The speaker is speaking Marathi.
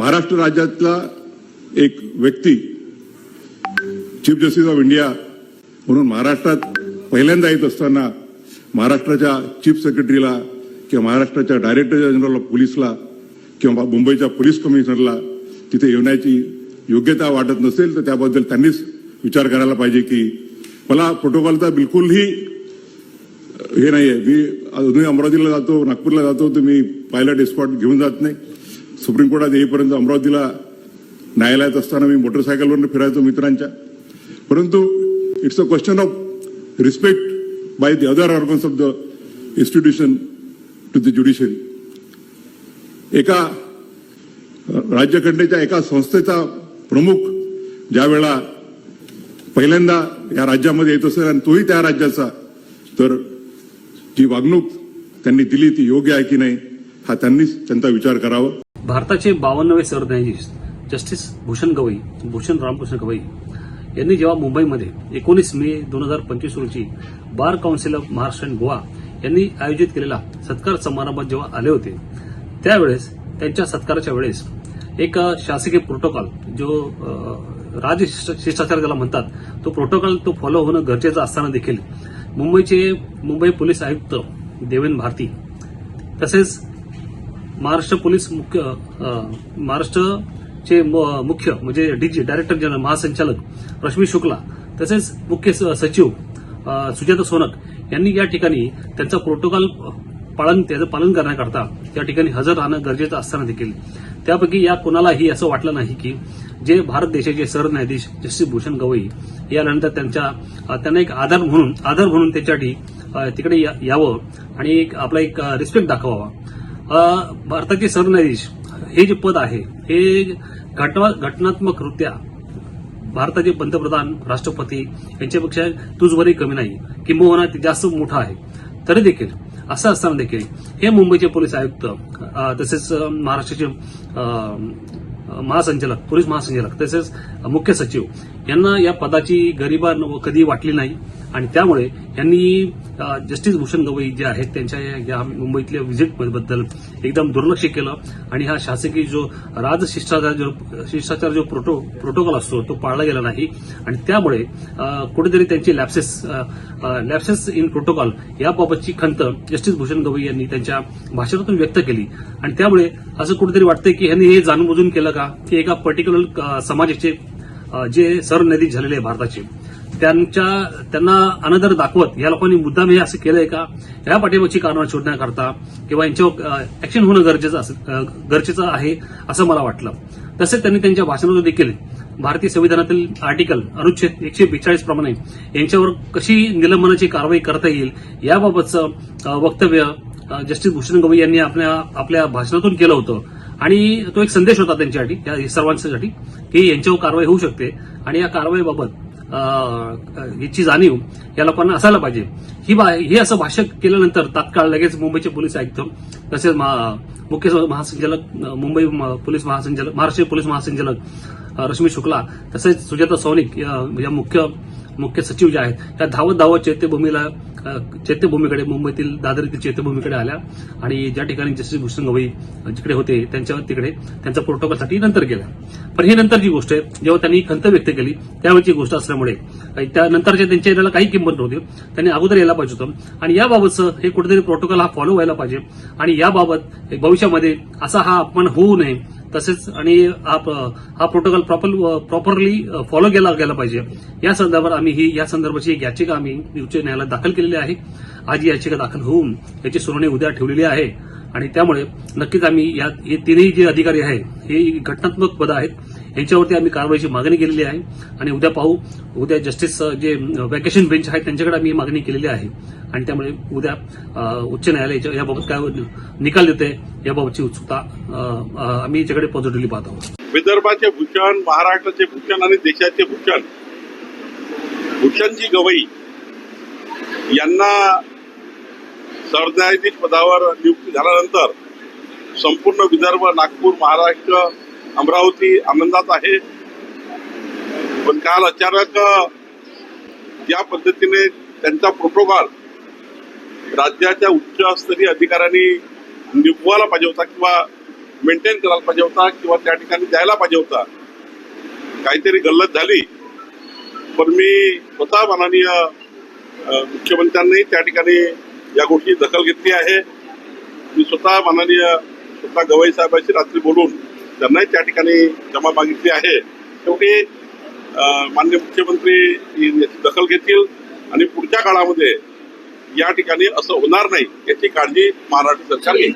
महाराष्ट्र राज्यातला एक व्यक्ती चीफ जस्टिस ऑफ इंडिया म्हणून महाराष्ट्रात पहिल्यांदा येत असताना महाराष्ट्राच्या चीफ सेक्रेटरीला किंवा महाराष्ट्राच्या डायरेक्टर जनरल ऑफ पोलीसला किंवा मुंबईच्या पोलीस कमिशनरला तिथे येण्याची योग्यता वाटत नसेल तर त्याबद्दल त्यांनीच विचार करायला पाहिजे की मला प्रोटोकॉलचा बिलकुलही हे नाही आहे मी अजूनही अमरावतीला जातो नागपूरला जातो तर मी पायलट एस्कॉट घेऊन जात नाही. सुप्रीम कोर्टात येईपर्यंत अमरावतीला न्यायालयात असताना मी मोटरसायकलवरनं फिरायचो मित्रांच्या. परंतु it's a question of respect by the other organs of the institution to the judiciary एका राज्यघटनेच्या एका संस्थेचा प्रमुख ज्या वेळा पहिल्यांदा या राज्यामध्ये येत असेल आणि तोही त्या राज्याचा तर जी वागणूक त्यांनी दिली ती योग्य आहे की नाही हा त्यांनीच त्यांचा विचार करावा. भारताचे बावन्नवे सरन्यायाधीश जस्टिस भूषण गवई भूषण रामकृष्ण गवई यांनी जेव्हा मुंबईमध्ये एकोणीस मे दोन हजार पंचवीस रोजी bar council of Maharashtra and Goa यांनी आयोजित केलेला सत्कार समारंभात जेव्हा आले होते त्यावेळेस त्यांच्या सत्काराच्या वेळेस एक शासकीय प्रोटोकॉल जो राजशिष्टाचार ज्याला म्हणतात तो प्रोटोकॉल तो फॉलो होणं गरजेचं असताना देखील मुंबईचे मुंबई पोलीस आयुक्त देवेंद्र भारती तसेच महाराष्ट्र पोलीस मुख्य महाराष्ट्रचे म- मुख्य म्हणजे डीजी डायरेक्टर जनरल महासंचालक रश्मी शुक्ला तसेच मुख्य स- सचिव सुजाता सोनक यांनी या ठिकाणी त्यांचा प्रोटोकॉल पालन त्याचं पालन करण्याकरता या ठिकाणी हजर राहणं गरजेचं असताना देखील. त्यापैकी या कोणालाही असं वाटलं नाही की जे भारत देशाचे सरन्यायाधीश जस्टिस भूषण गवई यानंतर त्यांच्या त्यांना एक आधार म्हणून आधार म्हणून त्याच्यासाठी तिकडे या- यावं आणि एक आपला एक रिस्पेक्ट दाखवावा. भारताचे सरन्यायाधीश हे जे पद आहे हे घटना घटनात्मकरित्या भारताचे पंतप्रधान राष्ट्रपती यांच्यापेक्षा तुझवरही कमी नाही किंबहुना ते जास्त मोठं आहे. तरी देखील असं असताना देखील हे मुंबईचे पोलीस आयुक्त तसेच महाराष्ट्राचे महासंचालक पोलीस महासंचालक तसेच मुख्य सचिव यांना या पदाची गरिबा कधी वाटली नाही. आणि त्यामुळे यांनी जस्टिस भूषण गवई जे आहेत त्यांच्या या- मुंबईतल्या व्हिजिटबद्दल एकदम दुर्लक्ष केलं. आणि हा शासकीय जो राजशिष्टाचार जो शिष्टाचार जो प्रोटो प्रोटोकॉल असतो तो पाळला गेला नाही. आणि त्यामुळे कुठेतरी त्यांची लॅप्सेस लॅप्सेस इन प्रोटोकॉल याबाबतची खंत जस्टिस भूषण गवई यांनी त्यांच्या भाषणातून व्यक्त केली. आणि त्यामुळे असं कुठेतरी वाटतंय की यांनी हे जाणूनबुजून केलं का? की एका पर्टिक्युलर समाजाचे जे सरन्यायाधीश झालेले आहे भारताचे त्यांच्या त्यांना अनदर दाखवत या लोकांनी मुद्दाम हे असं केलंय का? या पाठिंबाची कारणं शोधण्याकरता किंवा यांच्यावर ऍक्शन होणं गरजेचं गरजेचं आहे असं मला वाटलं. तसेच त्यांनी त्यांच्या भाषणातून देखील भारतीय संविधानातील आर्टिकल अनुच्छेद एकशे बेचाळीस प्रमाणे यांच्यावर कशी निलंबनाची कारवाई करता येईल याबाबतचं वक्तव्य जस्टिस भूषण गवई यांनी आपल्या आपल्या भाषणातून केलं होतं. आणि तो एक संदेश होता त्यांच्यासाठी त्या सर्वांसाठी की यांच्यावर कारवाई होऊ शकते. आणि या कारवाईबाबत याची जाणीव या लोकांना असायला पाहिजे. ही बा हे असं भाषण केल्यानंतर तात्काळ लगेच मुंबईचे पोलीस आयुक्त तसेच महा- मुख्य महासंचालक मुंबई पोलीस महासंचालक महाराष्ट्र पोलीस महासंचालक रश्मी शुक्ला तसेच सुजाता सौनिक या मुख्य मुख्य सचिव ज्या आहेत त्या धावत धावत चैत्यभूमीला चैत्यभूमीकडे मुंबईतील दादर येथील चैत्यभूमीकडे आल्या. आणि ज्या ठिकाणी जस्टिस भूषण गवई जिकडे होते त्यांच्यावर तिकडे त्यांचा प्रोटोकॉलसाठी नंतर गेला. पण ही नंतरची गोष्ट आहे जेव्हा त्यांनी खंत व्यक्त केली त्यावेळीची गोष्ट असल्यामुळे त्यानंतरच्या त्यांच्या याला काही किंमत नव्हती. त्यांनी अगोदर यायला पाहिजे होतं. आणि याबाबतचं हे कुठेतरी प्रोटोकॉल हा फॉलो व्हायला पाहिजे. आणि याबाबत भविष्यामध्ये असा हा अपमान होऊ नये तसेच आणि हा प- हा प्रोटोकॉल प्रॉपर प्रॉपरली फॉलो केला गेला पाहिजे. या संदर्भात आम्ही ही या संदर्भाची एक याचिका आम्ही उच्च न्यायालयात दाखल केलेली आहे. आज ही याचिका दाखल होऊन याची सुनावणी उद्या ठेवलेली आहे. आणि त्यामुळे नक्कीच आम्ही या हे तिन्ही जे अधिकारी आहेत हे घटनात्मक पद आहेत यांच्यावरती आम्ही कारवाईची मागणी केलेली आहे. आणि उद्या पाहू उद्या जस्टिस जे वॅकेशन बेंच आहेत त्यांच्याकडे आम्ही मागणी केलेली आहे. आणि त्यामुळे उद्या उच्च न्यायालयाच्या याबाबत काय निकाल देते याबाबतची उत्सुकता आम्ही याच्याकडे पॉझिटिव्हली पाहत आहोत. विदर्भाचे भूषण महाराष्ट्राचे भूषण आणि देशाचे भूषण भूषणजी गवई यांना सरन्यायाधीश पदावर नियुक्ती झाल्यानंतर संपूर्ण विदर्भ नागपूर महाराष्ट्र अमरावती आनंदात आहे. पण काल अचानक ज्या पद्धतीने त्यांचा प्रोटोकॉल राज्याच्या उच्चस्तरीय अधिकाऱ्यांनी निभवायला पाहिजे होता किंवा मेंटेन करायला पाहिजे होता किंवा त्या ठिकाणी द्यायला पाहिजे होता काहीतरी गल्लत झाली. पण मी स्वतः माननीय मुख्यमंत्र्यांनी त्या ठिकाणी या गोष्टी दखल घेतली आहे. मी स्वतः माननीय स्वतः गवई साहेबांशी रात्री बोलून त्यांनाही त्या ठिकाणी क्षमा मागितली आहे. शेवटी मान्य माननीय मुख्यमंत्री याची दखल घेतील आणि पुढच्या काळामध्ये या ठिकाणी असं होणार नाही याची काळजी महाराष्ट्र सरकार घेईल